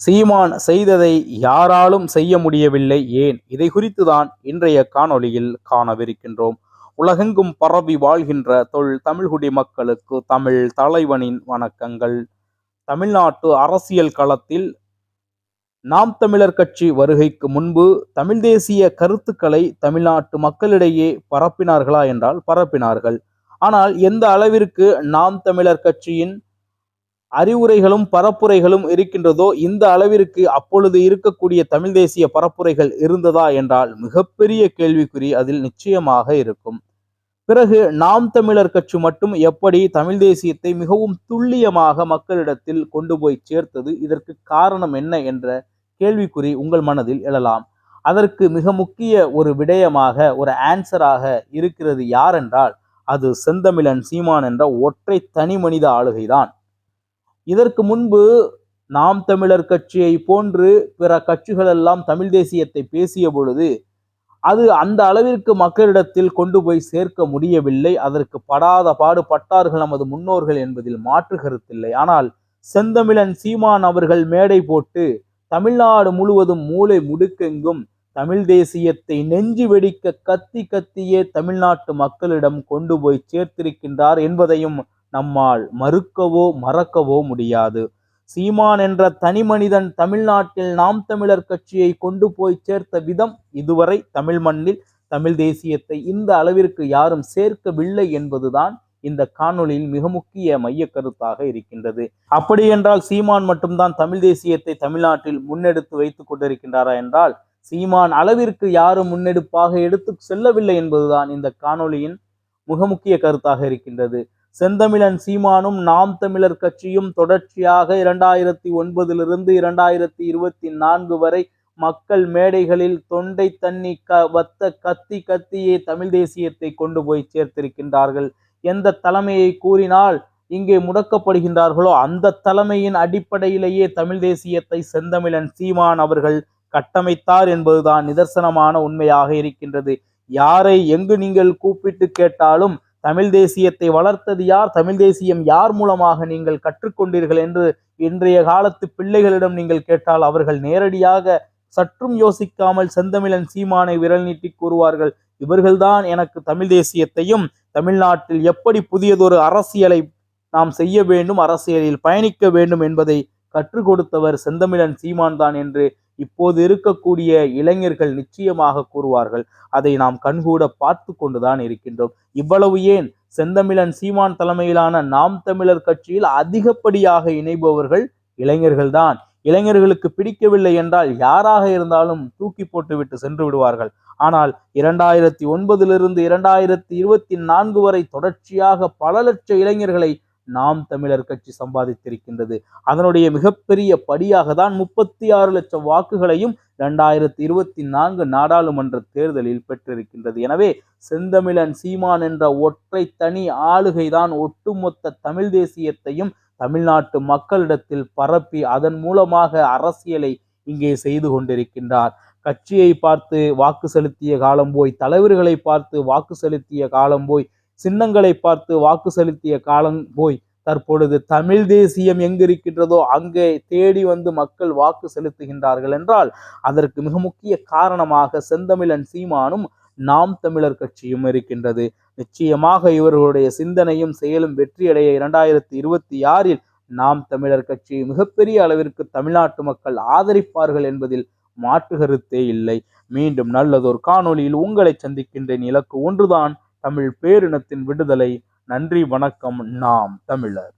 சீமான் செய்ததை யாராலும் செய்ய முடியவில்லை ஏன்? இதை குறித்துதான் இன்றைய காணொளியில் காணவிருக்கின்றோம். உலகெங்கும் பரவி வாழ்கின்ற தொல் தமிழ்குடி மக்களுக்கு தமிழ் தலைவனின் வணக்கங்கள். தமிழ்நாட்டு அரசியல் களத்தில் நாம் தமிழர் கட்சி வருகைக்கு முன்பு தமிழ் தேசிய கருத்துக்களை தமிழ்நாட்டு மக்களிடையே பரப்பினார்களா என்றால் பரப்பினார்கள். ஆனால் எந்த அளவிற்கு நாம் தமிழர் கட்சியின் அறிவுரைகளும் பரப்புரைகளும் இருக்கின்றதோ இந்த அளவிற்கு அப்பொழுது இருக்கக்கூடிய தமிழ் தேசிய பரப்புரைகள் இருந்ததா என்றால் மிகப்பெரிய கேள்விக்குறி அதில் நிச்சயமாக இருக்கும். பிறகு நாம் தமிழர் கட்சி மட்டும் எப்படி தமிழ் தேசியத்தை மிகவும் துல்லியமாக மக்களிடத்தில் கொண்டு போய் சேர்த்தது இதற்கு காரணம் என்ன என்ற கேள்விக்குறி உங்கள் மனதில் எழலாம். அதற்கு மிக முக்கிய ஒரு விடயமாக ஒரு ஆன்சராக இருக்கிறது யார் என்றால் அது செந்தமிழன் சீமான் என்ற ஒற்றை தனி மனித ஆளுகைதான். இதற்கு முன்பு நாம் தமிழர் கட்சியை போன்று பிற கட்சிகளெல்லாம் தமிழ் தேசியத்தை பேசிய பொழுது அது அந்த அளவிற்கு மக்களிடத்தில் கொண்டு போய் சேர்க்க முடியவில்லை. அதற்கு படாத பாடு பட்டார்கள் நமது முன்னோர்கள் என்பதில் மாற்று கருத்தில்லை. ஆனால் செந்தமிழன் சீமான் அவர்கள் மேடை போட்டு தமிழ்நாடு முழுவதும் மூளை முடுக்கெங்கும் தமிழ் தேசியத்தை நெஞ்சு வெடிக்க கத்தி கத்தியே தமிழ்நாட்டு மக்களிடம் கொண்டு போய் சேர்த்திருக்கின்றார் என்பதையும் நம்மால் மறுக்கவோ மறக்கவோ முடியாது. சீமான் என்ற தனி மனிதன் தமிழ்நாட்டில் நாம் தமிழர் கட்சியை கொண்டு போய் சேர்த்த விதம் இதுவரை தமிழ் மண்ணில் தமிழ் தேசியத்தை இந்த அளவிற்கு யாரும் சேர்க்கவில்லை என்பதுதான் இந்த காணொளியில் மிக முக்கிய மைய கருத்தாக இருக்கின்றது. அப்படி என்றால் சீமான் மட்டும்தான் தமிழ் தேசியத்தை தமிழ்நாட்டில் முன்னெடுத்து வைத்துக் கொண்டிருக்கின்றாரா என்றால் சீமான் அளவிற்கு யாரும் முன்னெடுப்பாக எடுத்து செல்லவில்லை என்பதுதான் இந்த காணொளியின் மிக முக்கிய கருத்தாக இருக்கின்றது. செந்தமிழன் சீமானும் நாம் தமிழர் கட்சியும் தொடர்ச்சியாக இரண்டாயிரத்தி ஒன்பதிலிருந்து இரண்டாயிரத்தி இருபத்தி நான்கு வரை மக்கள் மேடைகளில் தொண்டை தண்ணி க வத்த கத்தி கத்தியே தமிழ் தேசியத்தை கொண்டு போய் சேர்த்திருக்கின்றார்கள். எந்த தலைமையை கூறினால் இங்கே முடக்கப்படுகின்றார்களோ அந்த தலைமையின் அடிப்படையிலேயே தமிழ் தேசியத்தை செந்தமிழன் சீமான் அவர்கள் கட்டமைத்தார் என்பதுதான் நிதர்சனமான உண்மையாக இருக்கின்றது. யாரை எங்கு நீங்கள் கூப்பிட்டு கேட்டாலும் தமிழ் தேசியத்தை வளர்த்தது யார்? தமிழ் தேசியம் யார் மூலமாக நீங்கள் கற்றுக்கொண்டீர்கள் என்று இன்றைய காலத்து பிள்ளைகளிடம் நீங்கள் கேட்டால் அவர்கள் நேரடியாக சற்றும் யோசிக்காமல் செந்தமிழன் சீமானை விரல் நீட்டி கூறுவார்கள் இவர்கள்தான் எனக்கு தமிழ் தேசியத்தையும் தமிழ்நாட்டில் எப்படி புதியதொரு அரசியலை நாம் செய்ய வேண்டும் அரசியலில் பயணிக்க வேண்டும் என்பதை கற்றுக் கொடுத்தவர் செந்தமிழன் சீமான் தான் என்று இப்போது இருக்கக்கூடிய இளைஞர்கள் நிச்சயமாக கூறுவார்கள் அதை நாம் கண்கூட பார்த்து கொண்டுதான் இருக்கின்றோம். இவ்வளவு ஏன்? செந்தமிழன் சீமான் தலைமையிலான நாம் தமிழர் கட்சியில் அதிகப்படியாக இணைபவர்கள் இளைஞர்கள்தான். இளைஞர்களுக்கு பிடிக்கவில்லை என்றால் யாராக இருந்தாலும் தூக்கி போட்டுவிட்டு சென்று விடுவார்கள். ஆனால் இரண்டாயிரத்தி ஒன்பதிலிருந்து இரண்டாயிரத்தி இருபத்தி நான்கு வரை தொடர்ச்சியாக பல லட்ச இளைஞர்களை நாம் தமிழர் கட்சி சம்பாதித்திருக்கின்றது. அதனுடைய மிகப்பெரிய படியாக தான் முப்பத்தி ஆறு லட்சம் வாக்குகளையும் இரண்டாயிரத்தி இருபத்தி நான்கு நாடாளுமன்ற தேர்தலில் பெற்றிருக்கின்றது. எனவே செந்தமிழன் சீமான் என்ற ஒற்றை தனி ஆளுகைதான் ஒட்டுமொத்த தமிழ் தேசியத்தையும் தமிழ்நாட்டு மக்களிடத்தில் பரப்பி அதன் மூலமாக அரசியலை இங்கே செய்து கொண்டிருக்கின்றார். கட்சியை பார்த்து வாக்கு செலுத்திய காலம் போய் தலைவர்களை பார்த்து வாக்கு செலுத்திய காலம் போய் சின்னங்களை பார்த்து வாக்கு செலுத்திய காலம் போய் தற்பொழுது தமிழ் தேசியம் எங்கு இருக்கின்றதோ அங்கே தேடி வந்து மக்கள் வாக்கு செலுத்துகின்றார்கள் என்றால் அதற்கு மிக முக்கிய காரணமாக செந்தமிழன் சீமானும் நாம் தமிழர் கட்சியும் இருக்கின்றது. நிச்சயமாக இவர்களுடைய சிந்தனையும் செயலும் வெற்றியடைய இரண்டாயிரத்தி இருபத்தி ஆறில் நாம் தமிழர் கட்சி மிகப்பெரிய அளவிற்கு தமிழ்நாட்டு மக்கள் ஆதரிப்பார்கள் என்பதில் மாற்று கருத்தே இல்லை. மீண்டும் நல்லதொரு காணொளியில் உங்களை சந்திக்கின்றேன். இலக்கு ஒன்றுதான். தமிழ் பேரினத்தின் விடுதலை. நன்றி வணக்கம். நாம் தமிழர்.